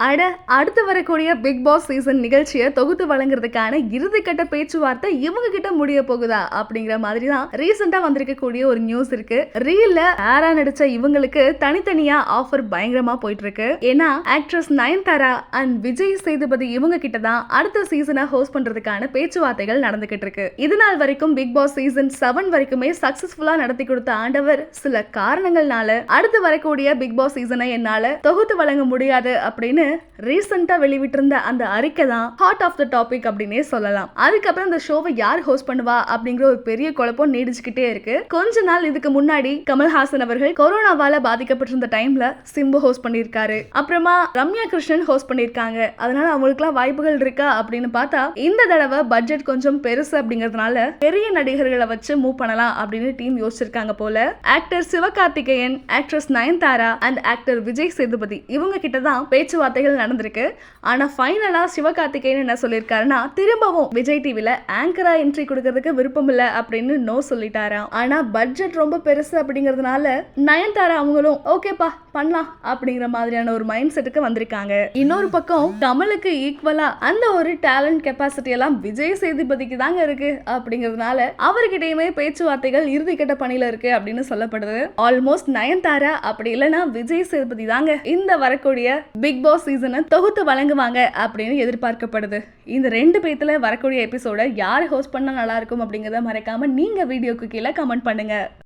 அட அடுத்து வரக்கூடிய பிக் பாஸ் சீசன் நிகழ்ச்சியை தொகுத்து வழங்குறதுக்கான இறுதிக்கட்ட பேச்சுவார்த்தை இவங்க கிட்ட முடிய போகுதா அப்படிங்கிற மாதிரி தான் ரீசெண்டா வந்திருக்கக்கூடிய ஒரு நியூஸ் இருக்கு. ரீல்ல ஆரா நடிச்ச இவங்களுக்கு தனித்தனியா ஆஃபர் பயங்கரமா போயிட்டு இருக்கு ஏன்னா ஆக்ட்ரஸ் நயன்தாரா அண்ட் விஜய் சேதுபதி இவங்க கிட்ட தான் அடுத்த சீசனை ஹோஸ்ட் பண்றதுக்கான பேச்சுவார்த்தைகள் நடந்துகிட்டு இருக்கு இது நாள் வரைக்கும் பிக் பாஸ் சீசன் செவன் வரைக்குமே சக்சஸ்ஃபுல்லா நடத்தி கொடுத்த ஆண்டவர் சில காரணங்கள்னால அடுத்து வரக்கூடிய பிக் பாஸ் சீசனை என்னால தொகுத்து வழங்க முடியாது அப்படின்னு ரீசெண்டாக வெளிவிட்டிருந்த அந்த அறிக்கை தான் ஹார்ட் ஆஃப் த டாபிக் அப்படின்னே சொல்லலாம். அதுக்கப்புறம் இந்த ஷோவை யார் ஹோஸ்ட் பண்ணுவா அப்படிங்கிற ஒரு பெரிய குழப்பம் நீடிச்சுக்கிட்டே இருக்கு. கொஞ்ச நாள் இதுக்கு முன்னாடி கமல்ஹாசன் அவர்கள் கொரோனாவால பாதிக்கப்பட்டிருந்த டைம்ல சிம்பு ஹோஸ்ட் பண்ணியிருக்காரு. அப்புறமா ரம்யா கிருஷ்ணன் ஹோஸ்ட் பண்ணியிருக்காங்க. அதனால அவங்களுக்குலாம் வாய்ப்புகள் இருக்கா அப்படின்னு பார்த்தா இந்த தடவை பட்ஜெட் கொஞ்சம் பெருசு அப்படிங்கறதுனால பெரிய நடிகர்களை வச்சு மூவ் பண்ணலாம் அப்படின்னு டீம் யோசிச்சிருக்காங்க போல. Actor Sivakarthikeyan actress Nayanthara and actor Vijay Sethupathi இவங்க கிட்ட தான் பேச்சுவார்த்தை வார்த்தைகள் நடந்திருக்கு. ஆனால் ஃபைனலாக சிவகார்த்திகேயன் என்ன சொல்லியிருக்காருன்னா திரும்பவும் விஜய் டிவியில் ஆங்கரா என்ட்ரி கொடுக்கறதுக்கு விருப்பம் இல்லை அப்படின்னு நோ சொல்லிட்டாராம். ஆனா பட்ஜெட் ரொம்ப பெருசு அப்படிங்கறதுனால நயன்தாரா அவங்களும் ஓகேப்பா பண்ணலாம் அப்படிங்கிற மாதிரியான ஒரு மைண்ட் செட்டுக்கு வந்திருக்காங்க. இன்னொரு பக்கம் கமலுக்கு ஈக்குவலா அந்த ஒரு டேலண்ட் கெப்பாசிட்டி எல்லாம் விஜய் சேதுபதிக்கு தாங்க இருக்கு அப்படிங்கிறதுனால அவர்கிட்டயுமே பேச்சுவார்த்தைகள் இறுதிக்கட்ட பணியில இருக்கு அப்படின்னு சொல்லப்படுது. ஆல்மோஸ்ட் நயன்தாரா அப்படி இல்லைன்னா விஜய் சேதுபதி தாங்க இந்த வரக்கூடிய பிக் பாஸ் சீசனை தொகுத்து வழங்குவாங்க அப்படின்னு எதிர்பார்க்கப்படுது. இந்த ரெண்டு பேத்துல வரக்கூடிய எபிசோட யார் ஹோஸ்ட் பண்ணா நல்லா இருக்கும் அப்படிங்கறத மறக்காம நீங்க வீடியோக்கு கீழே கமெண்ட் பண்ணுங்க.